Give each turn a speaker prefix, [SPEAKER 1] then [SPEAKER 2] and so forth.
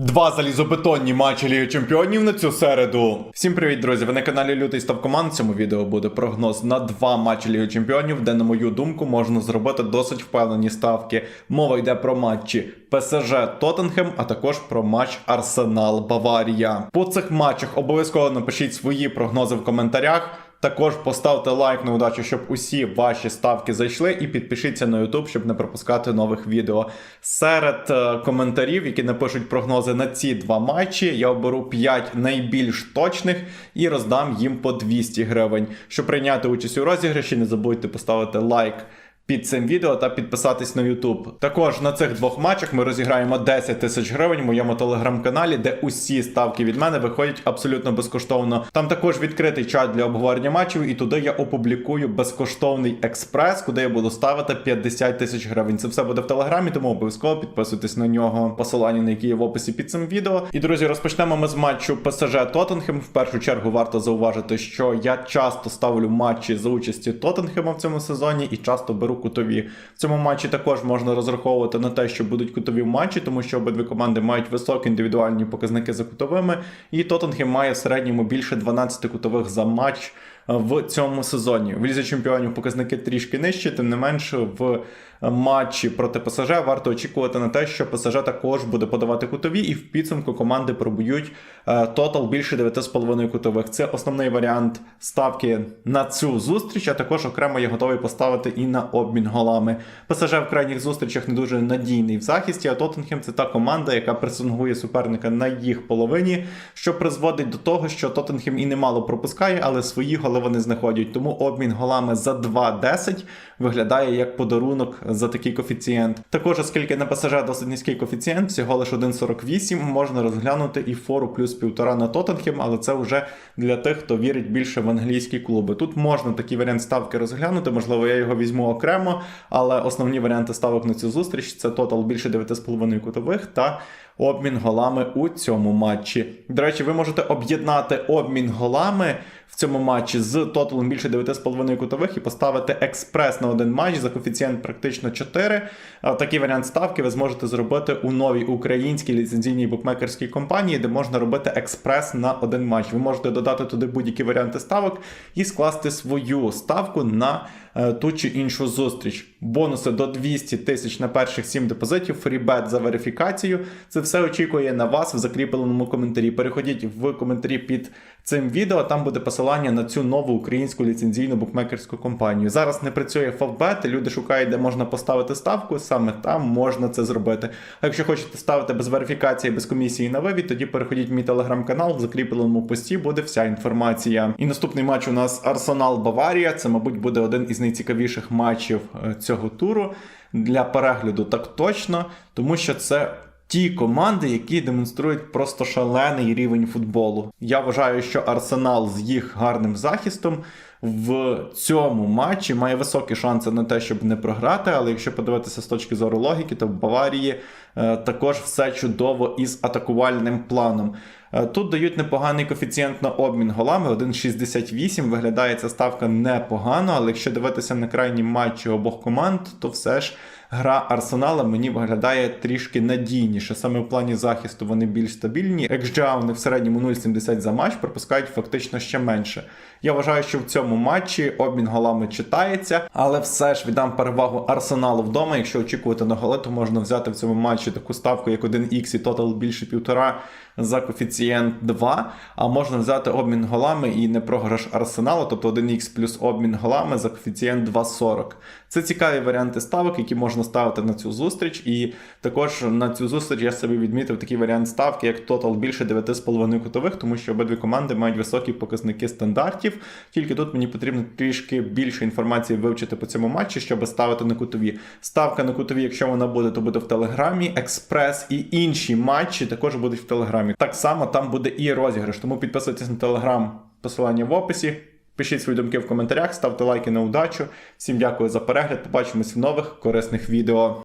[SPEAKER 1] Два залізобетонні матчі Ліги Чемпіонів на цю середу. Всім привіт, друзі! Ви на каналі Лютий Став Команд. Цьому відео буде прогноз на два матчі Ліги Чемпіонів, де, на мою думку, можна зробити досить впевнені ставки. Мова йде про матчі ПСЖ Тоттенхем, а також про матч Арсенал Баварія. По цих матчах обов'язково напишіть свої прогнози в коментарях. Також поставте лайк на удачу, щоб усі ваші ставки зайшли, і підпишіться на YouTube, щоб не пропускати нових відео. Серед е, коментарів, які напишуть прогнози на ці два матчі, я оберу 5 найбільш точних і роздам їм по 200 гривень. Щоб прийняти участь у розіграші, не забудьте поставити лайк. Під цим відео та підписатись на YouTube. Також на цих двох матчах ми розіграємо 10 тисяч гривень в моєму телеграм-каналі, де усі ставки від мене виходять абсолютно безкоштовно. Там також відкритий чат для обговорення матчів, і туди я опублікую безкоштовний експрес, куди я буду ставити 50 тисяч гривень. Це все буде в телеграмі, тому обов'язково підписуйтесь на нього. Посилання на які є в описі під цим відео. І друзі, розпочнемо ми з матчу ПСЖ Тоттенхем. В першу чергу варто зауважити, що я часто ставлю матчі за участі Тоттенхема в цьому сезоні і часто беру кутові. В цьому матчі також можна розраховувати на те, що будуть кутові матчі, тому що обидві команди мають високі індивідуальні показники за кутовими, і Тоттенхем має в середньому більше 12 кутових за матч. В цьому сезоні в лізі чемпіонів показники трішки нижчі, тим не менше в матчі проти ПСЖ варто очікувати на те, що ПСЖ також буде подавати кутові, і в підсумку команди пробують е, тотал більше 9,5 кутових. Це основний варіант ставки на цю зустріч. А також окремо я готовий поставити і на обмін голами. ПСЖ в крайніх зустрічах не дуже надійний в захисті. А Тоттенхем це та команда, яка пресингує суперника на їх половині, що призводить до того, що Тоттенхем і немало пропускає, але свої голи вони знаходять. Тому обмін голами за 2-10 виглядає як подарунок за такий коефіцієнт. Також, оскільки на ПСЖ досить низький коефіцієнт, всього лише 1,48, можна розглянути і фору плюс 1,5 на Тоттенхем, але це вже для тих, хто вірить більше в англійські клуби. Тут можна такий варіант ставки розглянути, можливо, я його візьму окремо, але основні варіанти ставок на цю зустріч це тотал більше 9,5 кутових та обмін голами у цьому матчі. До речі, ви можете об'єднати обмін голами в цьому матчі з тоталом більше 9,5 кутових і поставити експрес на один матч за коефіцієнт практично 4. А Такий варіант ставки ви зможете зробити у новій українській ліцензійній букмекерській компанії, де можна робити експрес на один матч. Ви можете додати туди будь-які варіанти ставок і скласти свою ставку на е, ту чи іншу зустріч. Бонуси до 200 тисяч на перших 7 депозитів, фрібет за верифікацію. Це все очікує на вас в закріпленому коментарі. Переходіть в коментарі під цим відео, там буде посилання на цю нову українську ліцензійну букмекерську компанію. Зараз не працює Favbet, люди шукають, де можна поставити ставку, саме там можна це зробити. А якщо хочете ставити без верифікації, без комісії на вивід, тоді переходіть в мій телеграм-канал, в закріпленому пості буде вся інформація. І наступний матч у нас Арсенал Баварія. Це, мабуть, буде один із найцікавіших матчів е, цього туру для перегляду, так точно, тому що це ті команди, які демонструють просто шалений рівень футболу. Я вважаю, що Арсенал з їх гарним захистом в цьому матчі має високі шанси на те, щоб не програти. Але якщо подивитися з точки зору логіки, то в Баварії е, також все чудово із атакувальним планом. Е, Тут дають непоганий коефіцієнт на обмін голами 1,68. Виглядає ця ставка непогано, але якщо дивитися на крайні матчі обох команд, то все ж гра Арсенала мені виглядає трішки надійніше. Саме в плані захисту вони більш стабільні. XGA вони в середньому 0,70 за матч пропускають фактично ще менше. Я вважаю, що в цьому матчі обмін голами читається, але все ж віддам перевагу Арсеналу вдома. Якщо очікувати на голи, то можна взяти в цьому матчі таку ставку, як 1х і тотал більше півтора за коефіцієнт 2. А можна взяти обмін голами і не програш Арсеналу, тобто 1х плюс обмін голами за коефіцієнт 2,40. Це цікаві варіанти ставок, які можна ставити на цю зустріч. І також на цю зустріч я собі відмітив такий варіант ставки, як тотал більше 9,5 кутових, тому що обидві команди мають високі показники стандартів. Тільки тут мені потрібно трішки більше інформації вивчити по цьому матчі, щоб ставити на кутові. Ставка на кутові, якщо вона буде, то буде в Телеграмі. Експрес і інші матчі також будуть в Телеграмі. Так само там буде і розіграш. Тому підписуйтесь на Телеграм, посилання в описі. Пишіть свої думки в коментарях, ставте лайки на удачу. Всім дякую за перегляд. Побачимось в нових корисних відео.